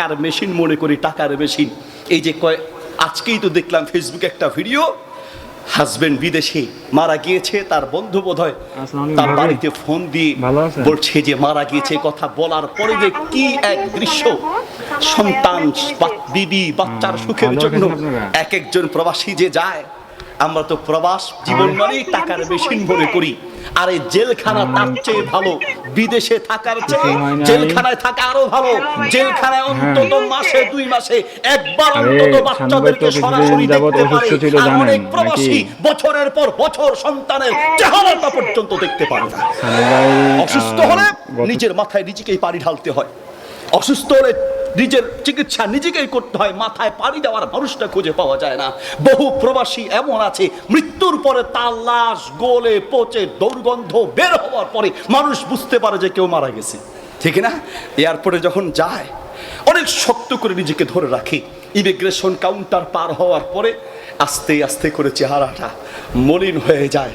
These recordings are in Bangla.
টাকার মেশিন মনে করি টাকার মেশিন এই যে কয় আজকেই তো দেখলাম ফেসবুকে একটা ভিডিও হাজবেন্ড বিদেশে মারা গিয়েছে তার বন্ধু বোধ হয় তার বাড়িতে ফোন দিয়ে বলছে যে মারা গিয়েছে কথা বলার পরে যে কি এক দৃশ্য। সন্তান বিবি বাচ্চার সুখের জন্য এক একজন প্রবাসী যে যায় আমরা তো প্রবাস জীবন মানেই টাকার মেশিন মনে করি। আর জেলখানা তার চেয়ে ভালো। বিদেশে থাকার চেয়ে হয়। জেলখানায় থাকা আরও ভালো। জেলখানায় অন্তত মাসে দুই মাসে একবার অন্তত বাচ্চাদেরকে সরাসরি দেখতে পারে। আর অনেক প্রবাসী বছরের পর বছর সন্তানের চেহারাটা পর্যন্ত দেখতে পারে না। অসুস্থ হলে নিজের মাথায় নিজেকেই পানি ঢালতে হয়। অসুস্থ হলে নিজের চিকিৎসা নিজেকেই করতে হয়, মাথায় পানি দেওয়ার মানুষটা খুঁজে পাওয়া যায় না। বহু প্রবাসী এমন আছে, মৃত্যুর পরে তার লাশ গোলে পচে দুর্গন্ধ বের হওয়ার পরে মানুষ বুঝতে পারে যে কেউ মারা গেছে। ঠিক না? এয়ারপোর্টে যখন যায়, অনেক শক্ত করে নিজেকে ধরে রাখে। ইমিগ্রেশন কাউন্টার পার হওয়ার পরে আস্তে আস্তে করে চেহারাটা মলিন হয়ে যায়।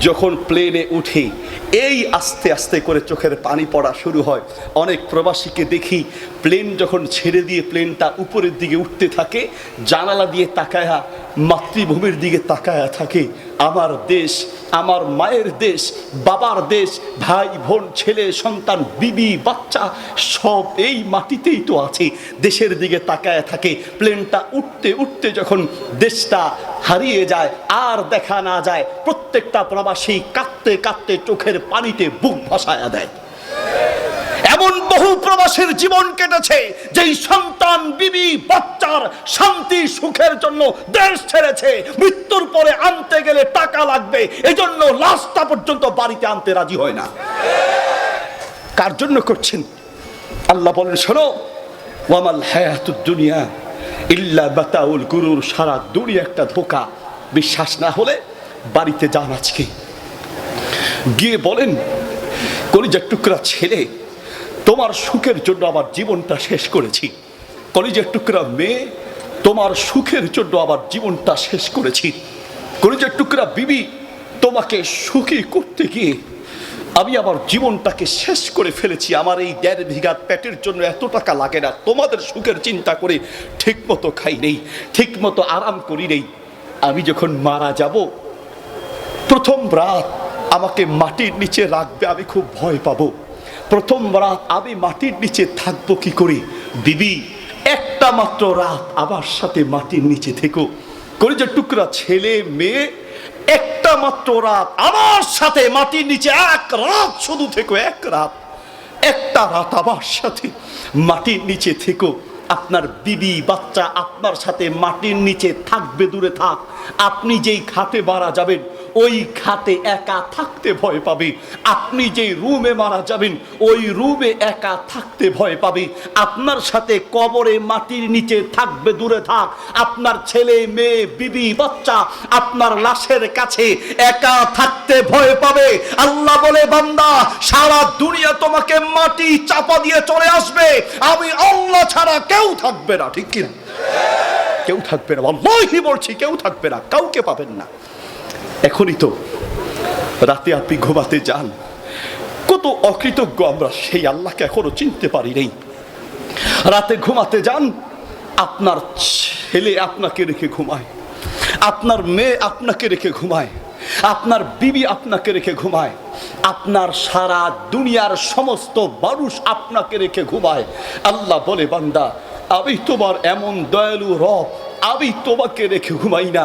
যখন প্লেনে উঠি, এই আস্তে আস্তে করে চোখের পানি পড়া শুরু হয়। অনেক প্রবাসীকে দেখি প্লেন যখন ছেড়ে দিয়ে প্লেনটা উপরের দিকে উঠতে থাকে, জানালা দিয়ে তাকায়া, মাতৃভূমির দিকে তাকায়া থাকে। আমার দেশ, আমার মায়ের দেশ, বাবার দেশ, ভাই, বোন, ছেলে, সন্তান, বিবি, বাচ্চা, সব এই মাটিতেই তো আছে। দেশের দিকে তাকায় থাকে, প্লেনটা উঠতে উঠতে যখন দেশটা হারিয়ে যায়, আর দেখা না যায়, প্রত্যেকটা প্রবাসী কাঁদতে কাঁদতে চোখের পানিতে বুক ভাসায়া দেয়। প্রবাসীর জীবন কেটেছে, যেই সন্তান বিবি, বাচ্চার শান্তি, সুখের জন্য দেশ ছেড়েছে, মৃত্যুর পরে আনতে গেলে টাকা লাগবে, এজন্য লাশটা পর্যন্ত বাড়িতে আনতে রাজি হয় না। কার জন্য করছেন? আল্লাহ বলেন, শোনো, ওয়ামাল হায়াতুদ দুনিয়া ইল্লা বাতাউল গুরুর, সারা দুনিয়া একটা ধোকা বিশ্বাস না হলে বাড়িতে যান আজকে। গিয়ে বলেন, কলিজার টুকরা ছেলে তোমার সুখের জন্য আমার জীবনটা শেষ করেছি। কলিজার টুকরা মেয়ে, তোমার সুখের জন্য আমার জীবনটা শেষ করেছি। কলিজার টুকরা বিবি, তোমাকে সুখী করতে গিয়ে আমি আমার জীবনটাকে শেষ করে ফেলেছি। আমার এই দেড় বিঘা পেটের জন্য এত টাকা লাগে না। তোমাদের সুখের চিন্তা করে ঠিক মতো খাই নেই ঠিক মতো আরাম করি নেই। আমি যখন মারা যাব, প্রথম রাত আমাকে মাটির নিচে রাখবে, আমি খুব ভয় পাবো। প্রথম রাত আমি মাটির নিচে থাকব কি করে? দিদি একটা মাত্র রাত আমার সাথে মাটির নিচে থেকো। করে যে টুকরা ছেলে, মেয়ে, একটা মাত্র রাত আমার সাথে মাটির নিচে এক রাত শুধু থেকো, এক রাত। একটা রাত আমার সাথে মাটির নিচে থেকো। আপনার বিবি, বাচ্চা আপনার সাথে মাটির নিচে থাকবে, দূরে থাক। আপনি যেই খাটে মারা যাবেন ওই খাতে একা থাকতে ভয় পাবে। আপনি যেই রুমে মারা যাবেন, ওই রুমে একা থাকতে ভয় পাবে। আপনার সাথে কবরে মাটির নিচে থাকবে দূরে থাক। আপনার ছেলে, মেয়ে, বিবি, বাচ্চা, আপনার লাশের কাছে একা থাকতে ভয় পাবে। আল্লাহ বলে, বান্দা, সারা দুনিয়া তোমাকে মাটি চাপা দিয়ে চলে আসবে। আমি আল্লাহ ছাড়া কেউ থাকবে না, ঠিক কিনা? কেউ থাকবে না। বলছি, কেউ থাকবে না। কাউকে পাবেন না। এখনই তো রাতে আপনি ঘুমাতে যান। কত অকৃতজ্ঞ আমরা সেই আল্লাহকে এখনও চিনতে পারি নেই। রাতে ঘুমাতে যান, আপনার ছেলে আপনাকে রেখে ঘুমায়, আপনার মেয়ে আপনাকে রেখে ঘুমায়, আপনার বিবি আপনাকে রেখে ঘুমায়, আপনার সারা দুনিয়ার সমস্ত মানুষ আপনাকে রেখে ঘুমায়। আল্লাহ বলে, বান্দা, আমি তোমার এমন দয়ালু রব আমি তোমাকে রেখে ঘুমাই না।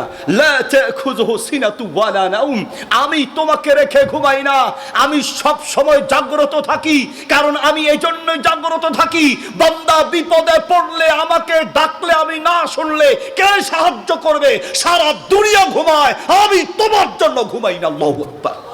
আমি তোমাকে রেখে ঘুমাই না। আমি সব সময় জাগ্রত থাকি, কারণ আমি এই জন্যই জাগ্রত থাকি। বান্দা বিপদে পড়লে, আমাকে ডাকলে, আমি না শুনলে কে সাহায্য করবে? সারা দুনিয়া ঘুমায়, আমি তোমার জন্য ঘুমাই না। আকবার।